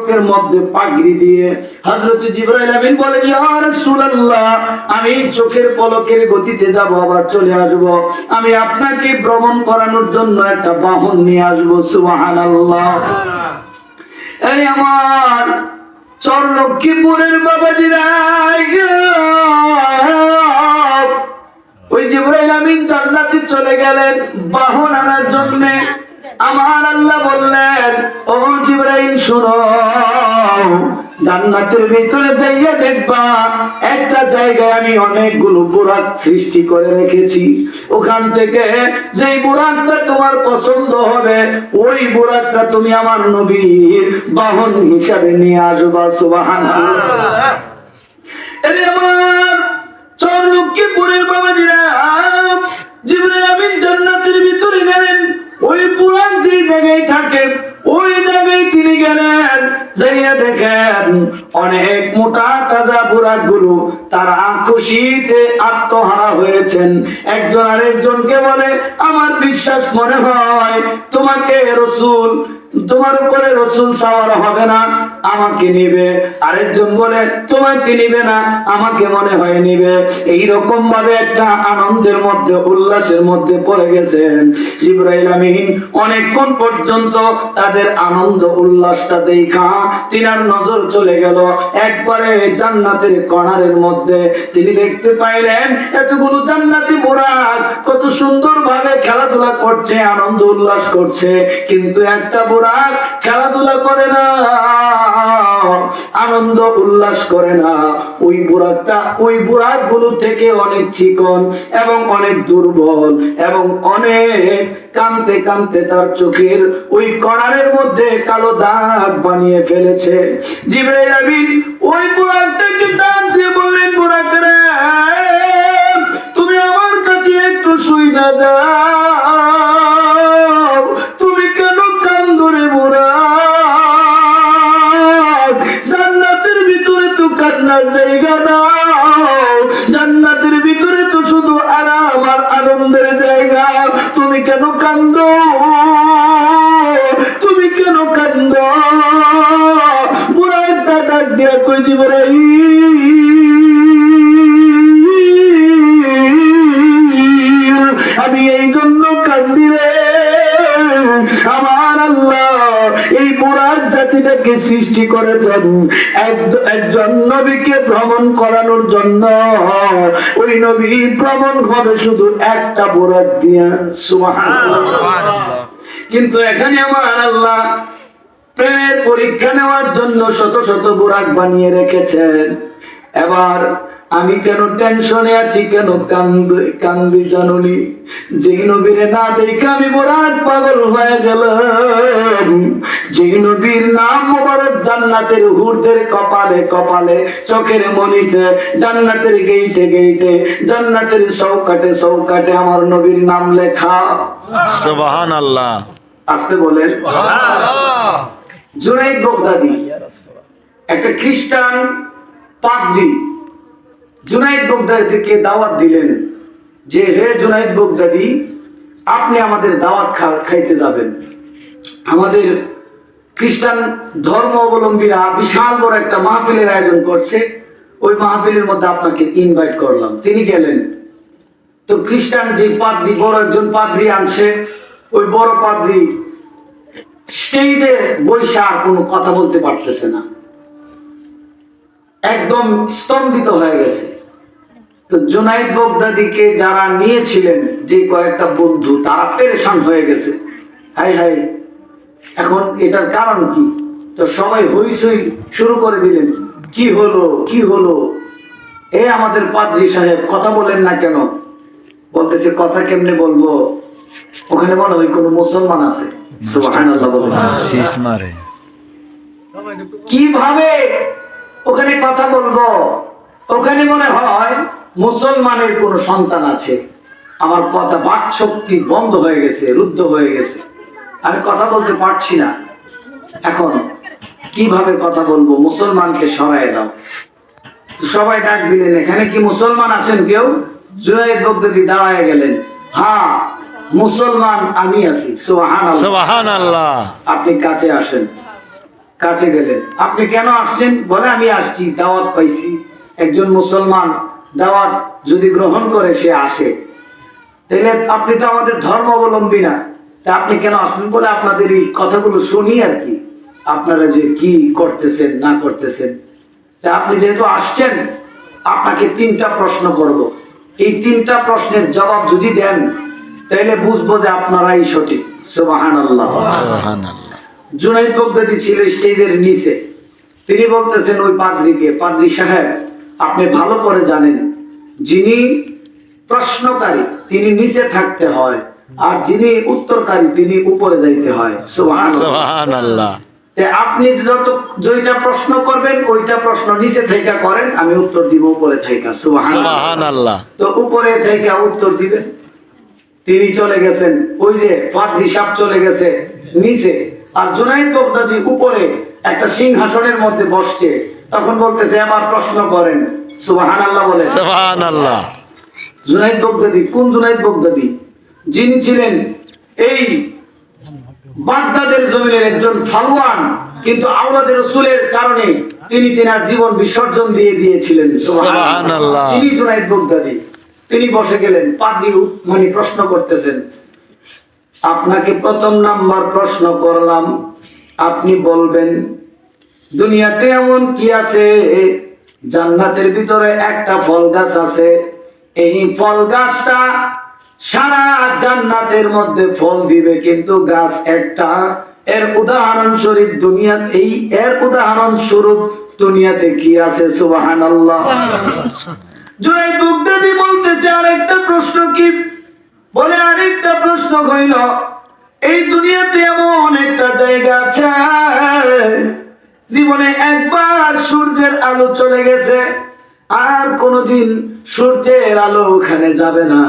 চোখের মধ্যে পাগড়ি দিয়ে হযরত জিবরাইল আমিন রাসূলুল্লাহ, আমি চোখের পলকের গতিতে যাব, আবার চলে আসব। আমি আপনাকে ভ্রমণ করানোর জন্য একটা বাহন নিয়ে আসব, সুবহানাল্লাহ। এই আমার চর লক্ষ্মীপুরের বাবাজিরা ওই জিবরাইল আমিন জান্নাতে চলে গেলেন বাহন আনার জন্য। আমার আল্লাহ বললেন, ও জিবরাইল, শুনো। জান্নাতের ভিতরে যাইয়া দেখবা, একটা জায়গায় আমি অনেকগুলো বুরাক সৃষ্টি করে রেখেছি। ওখান থেকে যেই বুরাকটা তোমার পছন্দ হবে, ওই বুরাকটা তুমি আমার নবীর বাহন হিসাবে নিয়ে আসবা এরে আমার চর লক্ষ্মীপুরের বাবাজিরা থাকে। ওই জায়গায় তিনি গেলেন, যাইয়া দেখেন অনেক মোটা তাজা বুড়াকগুলো তারা খুশিতে আত্মহারা হয়েছেন। একজন আরেকজনকে বলে, আমার বিশ্বাস মনে হয় তোমাকে রসুল তোমার উপরে রসুল সাওয়ার হবে না, আমাকে নিবে। আরেকজন বলে, তোমাকে নিবে না, আমাকে মনে হয় নিবে। এই রকম ভাবে একটা আনন্দের মধ্যে, উল্লাসের মধ্যে পড়ে গেছেন জিব্রাইল আমিন। অনেকক্ষণ পর্যন্ত তাদের আনন্দ, উল্লাসটা দেখা তিনার নজর চলে গেল। একবারে জান্নাতের কর্নারের মধ্যে তিনি দেখতে পাইলেন, এতগুলো জান্নাতি বোরাক কত সুন্দর ভাবে খেলাধুলা করছে, আনন্দ, উল্লাস করছে। কিন্তু একটা বোরাক খেলাধুলা করে না, আনন্দ উল্লাস করে না। ওই বুড়াকটা ওই গুলো থেকে অনেক চিকন এবং অনেক দুর্বল এবং অনেক কানতে কানতে তার চোখের ওই কণারের মধ্যে কালো দাগ বানিয়ে ফেলেছে। জিবরাইল আমিন ওই বুড়াকটাকে টান দিয়ে বললেন, বুড়াক তুমি আমার কাছে একটু শুই না যাও মুরাদ সৃষ্টি করেছেন। একজন নবীকে ভ্রমণ করানোর জন্য। ওই নবী ভ্রমণ হবে শুধু একটা বোরাক দিয়া। কিন্তু এখানে আমার আল্লাহ প্রেমের পরীক্ষা নেওয়ার জন্য শত শত বোরাক বানিয়ে রেখেছেন। এবার আমি কেন টেনশনে আছি? কেন কান্দি? কান্দি জানুনি? যে নবীরে না দেখে আমি বোরাক পাগল হয়ে গেলাম। যে নবীর নাম মোবারক জান্নাতের হুরদের কপালে কপালে চোখের মনিতে জান্নাতের গেইটে গেইটে জান্নাতের চৌকাটে চৌকাটে আমার নবীর নাম লেখা। সুবাহান আল্লাহ আসতে বলে জুনাইদ বগদাদি একটা খ্রিস্টান পাদ্রী জুনাইদ বগদাদিকে দাওয়াত দিলেন যে, হে জুনাইদ বগদাদি, আপনি আমাদের দাওয়াত খাইতে যাবেন। আমাদের খ্রিস্টান ধর্ম অবলম্বীরা বিশাল বড় একটা মাহফিলের আয়োজন করছে। ওই মাহফিলের মধ্যে আপনাকে ইনভাইট করলাম। তিনি গেলেন। তো খ্রিস্টান যে পাদ্রী, বড় একজন পাদ্রী আনছে। ওই বড় পাদ্রী স্টেজে বৈশা আর কোনো কথা বলতে পারতেছে না। একদম স্তম্ভিত হয়ে গেছে। তো জোনাইদ বগদাদিকে যারা নিয়েছিলেন যে কয়েকটা বন্ধু তারা পেরেশান হয়ে গেছে। হাই হাই। এখন এটার কারণ কি? তো সবাই হইচই শুরু করে দিলেন। কি হলো কি হলো? এ আমাদের পাদ্রী সাহেব কথা বলেন না কেন? বলতেছে কথা কেমনে বলব? ওখানে মনে হয় কোনো মুসলমান আছে। সুবহানাল্লাহ বলুন। শীষ মারে। কীভাবে ওখানে কথা বলব। ওখানে মনে হয় মুসলমানের কোন সন্তান আছে। আমার কথা বাক শক্তি বন্ধ হয়ে গেছে রুদ্ধ হয়ে গেছে। আমি কথা বলতে পারছি না। এখন কীভাবে কথা বলব? মুসলমানকে সরাই দাও। সবাই ডাক দিলেন এখানে কি মুসলমান আছেন কেউ? জুনাইদ বগদাদি দাঁড়ায় গেলেন হ্যাঁ মুসলমান আমি আছি। আল্লাহ আপনি কাছে আসেন। কাছে গেলেন। আপনি কেন আসছেন? বলে, আমি আসছি, দাওয়াত পাইছি। একজন মুসলমান দাওয়াত যদি গ্রহণ করে, সে আসে। তাহলে আপনি তো আমাদের ধর্ম অবলম্বী না। তা আপনি কেন আসবেন বলে আপনাদের এই কথাগুলো শুনি আর কি? আপনারা যে কি করতেছেন, না করতেছেন? তা আপনি যেহেতু আসছেন, আপনাকে তিনটা প্রশ্ন করব। এই তিনটা প্রশ্নের জবাব যদি দেন তাহলে বুঝব যে আপনারাই সঠিক। সুবাহান আল্লাহ জুনাইদ বগদাদি ছিল স্টেজের নিচে। তিনি বলতেছেন ওই পাদ্রিকে পাদ্রি সাহেব আপনি ভালো করে জানেন যিনি প্রশ্নকারী তিনি নিচে থাকতে হয় আর যিনি উত্তরকারী তিনি উপরে যাইতে হয়। সুবহানাল্লাহ। আপনি যত যেটা প্রশ্ন করবেন ওইটা প্রশ্ন নিচে থেকে করেন আমি উত্তর দিব উপরে থেকে সুবহানাল্লাহ। তো উপরে থেকে উত্তর দিবেন। তিনি চলে গেছেন ওই যে ফাদ হিসাব চলে গেছে নিচে। আর জুনাইদ বগদাদি উপরে একটা সিংহাসনের মধ্যে বসছে তখন বলতেছে আমার প্রশ্ন করেন। সুবাহান আল্লাহ বলে। সুবহান আল্লাহ জুনাইদ বগদাদি কোন জুনাইদ বগদাদি? যিনি ছিলেন এই বাগদাদের জমিনের একজন ফালওয়ান কিন্তু আওলাদের রসুলের কারণে তিনি তেনার জীবন বিসর্জন দিয়ে দিয়েছিলেন। তিনি জুনাইদ বগদাদি। তিনি বসে গেলেন পাদ্রি মানে প্রশ্ন করতেছেন আপনাকে প্রথম নাম্বার প্রশ্ন করলাম। আপনি বলবেন দুনিয়াতে এমন কি আছে? জান্নাতের ভিতরে একটা ফল গাছ আছে। এই ফল গাছটা সারা জান্নাতের মধ্যে ফল দিবে কিন্তু গাছ একটা। এর উদাহরণ স্বরূপ দুনিয়া এই এর উদাহরণ স্বরূপ দুনিয়াতে কি আছে? সুবাহান আল্লাহ জুনাইদ বুগদাদি বলতেছে আরেকটা প্রশ্ন কি? বলে আরেকটা প্রশ্ন হইল, এই দুনিয়াতে এমন একটা জায়গা আছে, জীবনে একবার সূর্যের আলো চলে গেছে, আর কোনোদিন সূর্যের আলো ওখানে যাবে না।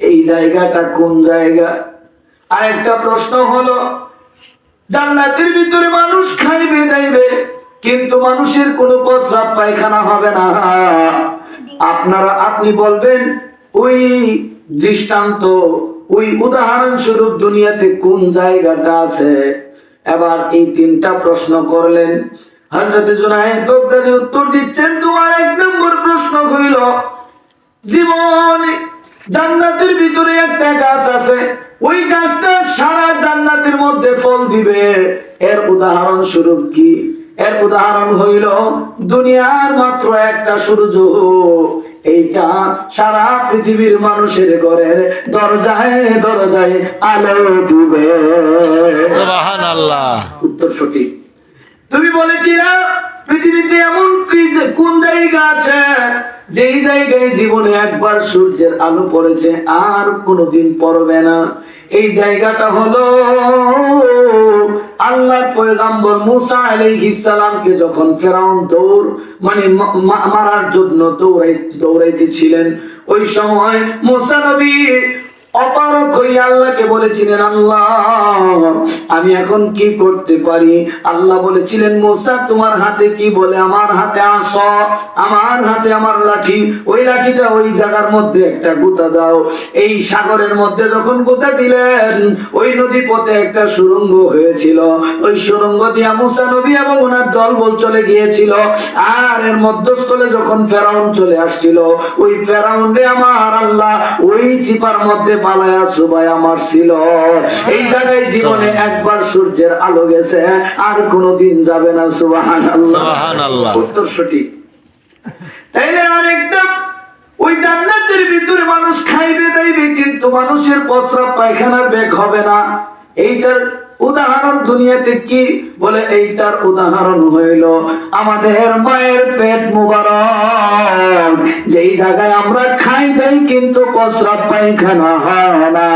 এই জায়গাটা কোন জায়গা? আরেকটা প্রশ্ন হলো, জান্নাতের ভিতরে মানুষ খাইবে, দাইবে, কিন্তু মানুষের কোনো প্রস্রাব পায়খানা হবে না। আপনারা, আপনি বলবেন, ওই দৃষ্টান্ত। ওই উদাহরণ স্বরূপ দুনিয়াতে কোন জায়গাটা আছে? এবার এই তিনটা প্রশ্ন করলেন। হজরত জুনাইদ বগদাদি উত্তর দিচ্ছেন তোমার এক নম্বর প্রশ্ন হইল, জীবন জান্নাতের ভিতরে একটা গাছ আছে, ওই গাছটা সারা জান্নাতের মধ্যে ফল দিবে। এর উদাহরণ স্বরূপ কি? এর উদাহরণ হইল, দুনিয়ার মাত্র একটা সূর্য এইটা সারা পৃথিবীর মানুষের ঘরের দরজায় দরজায় আলো দিবে। উত্তর সঠিক। তুমি বলেছিলা পৃথিবীতে এমন কি যে কোন জায়গা আছে যেই জায়গায় জীবনে একবার সূর্যের আলো পড়েছে আর কোনোদিন পড়বে না? এই জায়গাটা হলো আল্লাহ পয়গাম্বর মুসা আলাইহিস সালামকে যখন ফেরাউন দৌড় মানে মারার জন্য দৌড়াই, দৌড়াইতেছিলেন, ওই সময় মুসা নবী অপারক হয়ে আল্লাহকে বলেছিলেন, আল্লাহ, আমি এখন কি করতে পারি? আল্লাহ বলেছিলেন, মোসা, তোমার হাতে কি বলে? আমার হাতে আস, আমার হাতে আমার লাঠি। ওই লাঠিটা ওই জায়গার মধ্যে একটা গুতা দাও। এই সাগরের মধ্যে যখন গুতা দিলেন, ওই নদী পথে একটা সুরঙ্গ হয়েছিল। ওই সুরঙ্গ দিয়া মুসা নবী এবং ওনার দলবল চলে গিয়েছিল। আর এর মধ্যস্থলে যখন ফেরাউন চলে আসছিল, ওই ফেরাউন রে আমার আল্লাহ ওই চিপার মধ্যে সুবাই আমার ছিল। এই জায়গায় জীবনে একবার সূর্যের আলো গেছে আর কোনোদিন যাবে না সুবহানাল্লাহ। উত্তর সঠিক। তাইলে আরেকটা ওই জান্নাতের ভিতরে মানুষ খাইবে দাইবে কিন্তু মানুষের প্রস্রাব পায়খানার বেগ হবে না। এইটার উদাহরণ দুনিয়াতে কি বলে? এইটার উদাহরণ হইল আমাদের মায়ের পেট মুবারক। যেই জায়গায় আমরা খাই কিন্তু প্রস্রাব পায়খানা হয় না।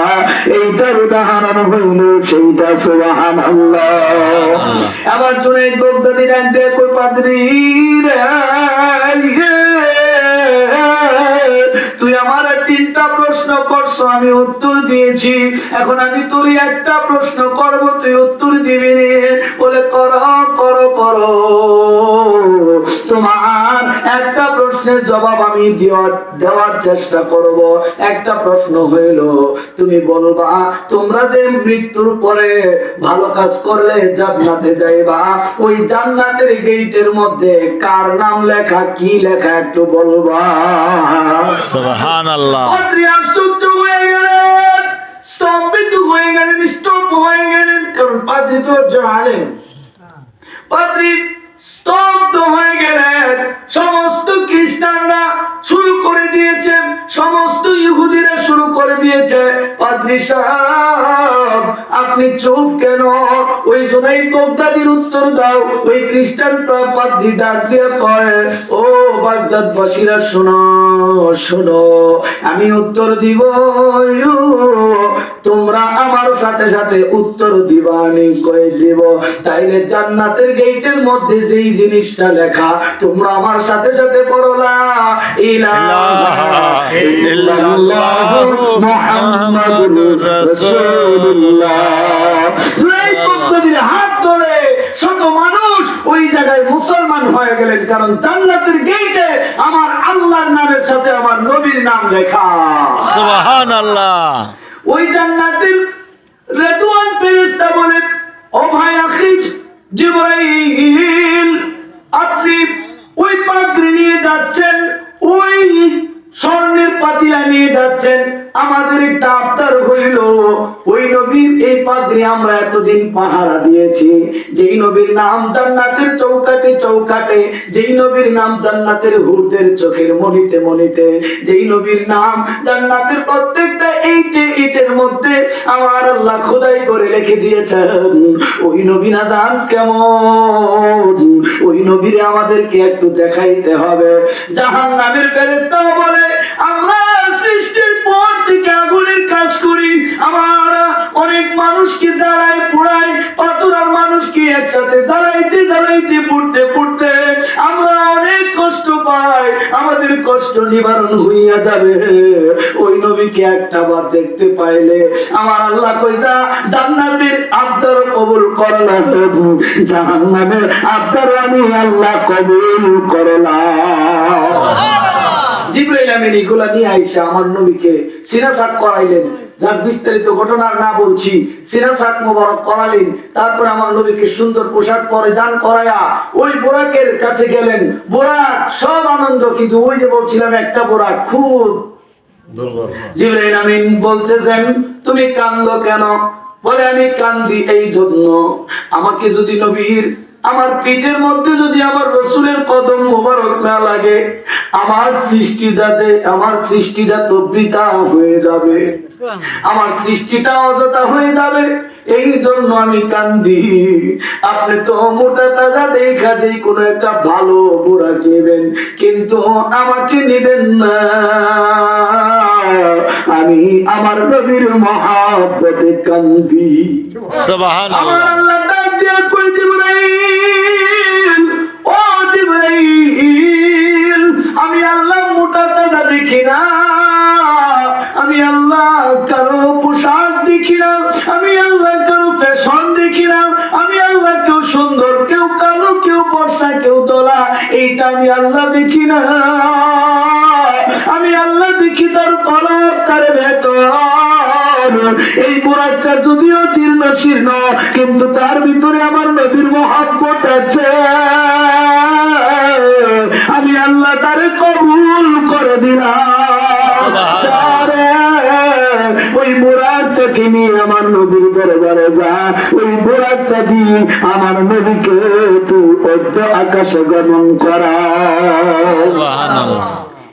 এইটার উদাহরণ হইল সেইটা সুবহানাল্লাহ। আবার জুনাইদ বগদাদি রাখতে কই পাদ্রি তুই আমার তিনটা প্রশ্ন করছ আমি উত্তর দিয়েছি। এখন আমি তোর একটা প্রশ্ন করব তুই উত্তর দিবি বলে কর কর কর। প্রশ্নের জবাব আমি দেওয়ার চেষ্টা করব। একটা প্রশ্ন হইল তুমি বলবা তোমরা যে মৃত্যুর পরে ভালো কাজ করলে জান্নাতে যাইবা ওই জান্নাতের গেটের মধ্যে কার নাম লেখা কি লেখা একটু বলবা? সুবহান আল্লাহ আশ্চর্য হয়ে গেলেন স্তম্ভিত হয়ে গেলেন স্তব্ধ হয়ে গেলেন কারণ পাত্রী তো একজন আলেন পাত্রী স্তব্ধ হয়ে গেলেন। সমস্ত খ্রিস্টানরা শুরু করে দিয়েছে সমস্ত ইহুদিরা শুরু করে দিয়েছে। পাদ্রী সাহেব, আপনি চুপ কেন? ওই জন্যই বগদাদির উত্তর দাও। ওই খ্রিস্টান পাদ্রী ডাক দিয়ে কয়, ও বাগদাদ বাসীরা শোনো শোনো, আমি উত্তর দিব আমার সাথে সাথে উত্তর দিবা আমি কয়ে দিব? তাইলে জান্নাতের গেটের মধ্যে যেই জিনিসটা লেখা তোমরা আমার সাথে সাথে পড়লা ইলাহা ইল্লাল্লাহু মুহাম্মাদুর রাসূলুল্লাহ। হাত ধরে শত মানুষ ওই জায়গায় মুসলমান হয়ে গেলেন কারণ জান্নাতের গেটে আমার আল্লাহর নামের সাথে আমার নবীর নাম লেখা। সুবহান আল্লাহ ওই জান্নাতের রেদওয়ান ফেরেশতা বলে, ও ভাই আখির, জিবরাইল, আপনি ওই পাত্রে নিয়ে যাচ্ছেন, ওই স্বর্ণের পাতিলা নিয়ে যাচ্ছেন। আমাদের একটা আবদার হইল। ওই নবীর এই পাত্রে আমরা এতদিন পাহারা দিয়েছি। যেই নবীর নাম জান্নাতের চৌকাতে চৌকাতে, যেই নবীর নাম জান্নাতের হুরদের চোখের মনিতে মনিতে, যেই নবীর নাম জান্নাতের প্রত্যেকটা এইটে ইটের মধ্যে আমার আল্লাহ খোদাই করে রেখে দিয়েছেন, ওই নবী না জান কেমন? ওই নবীরে আমাদেরকে একটু দেখাইতে হবে। জাহান নামের ফেরেস্তাও বলে আমরা থেকে আগুনের কাজ করি। আমার অনেক মানুষকে জ্বালাই পোড়াই পাথর আর মানুষকে একসাথে জ্বালাইতে জ্বালাইতে, পুড়তে পুড়তে আমরা অনেক কষ্ট পাই। আমাদের কষ্ট নিবারণ হইয়া যাবে। ওই নবীকে একটা বার দেখতে পাইলে আমার আল্লাহ কইসা, জান্নাতের আবদার কবুল করলাম জাহান্নামের আবদার আমি আল্লাহ কবুল করলাম। জিব্রাইল আমিন এগুলা নিয়ে আইসা আমার নবীকে করাইলেন। যার বিস্তারিত ঘটনা না বলছি মোবারক করালেন। তারপর আমার নবীকে সুন্দর পোশাক পরে দান করায়া ওই বোরাকের কাছে গেলেন। বোরাক সব আনন্দ কিন্তু ওই যে বলছিলাম একটা বোরাক খুব। জিবরাইল আমিন বলতেছেন তুমি কান্দো কেন? বলে আমি কান্দি এই জন্য। আমাকে যদি নবীর আমার পিঠের মধ্যে যদি আমার রসুলের কদম মোবারক না লাগে আমার সৃষ্টিটাতে আমার সৃষ্টিটা তো বৃথা হয়ে যাবে। আমার সৃষ্টিটা অযথা হয়ে যাবে। এই জন্য আমি কান্দি। আপনি তো মোটা তাজা দেখা যে কোনো একটা ভালো বুড়া নেবেন কিন্তু আমাকে নেবেন না। আমি আমার নবীর মহাব্বতে কান্দি। আমার আল্লাহ ডাক কই জিবরাইল। ও জিবরাইল আমি আল্লাহ মোটা তাজা দেখি না। আমি আল্লাহ কারও ফ্যাশন দেখি না, আমি আল্লাহ কেউ সুন্দর, কেউ কালো, কেউ বর্ষা, কেউ দোলা এইটা আমি আল্লাহ দেখি না। আমি আল্লাহ দেখি তার কলম তার ভেতর। এই পোড়াকটা যদিও জীর্ণ শীর্ণ, কিন্তু তার ভিতরে আমার নবীর মহাব্বত আছে। আমি আল্লাহ তারে বোরাকটা দিয়ে আমার নবীকে তুই অর্ধ আকাশে গমন করা।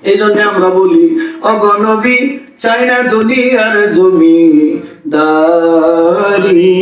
এই জন্য আমরা বলি অগণবী চাইনা দুনিয়ার জমি দারি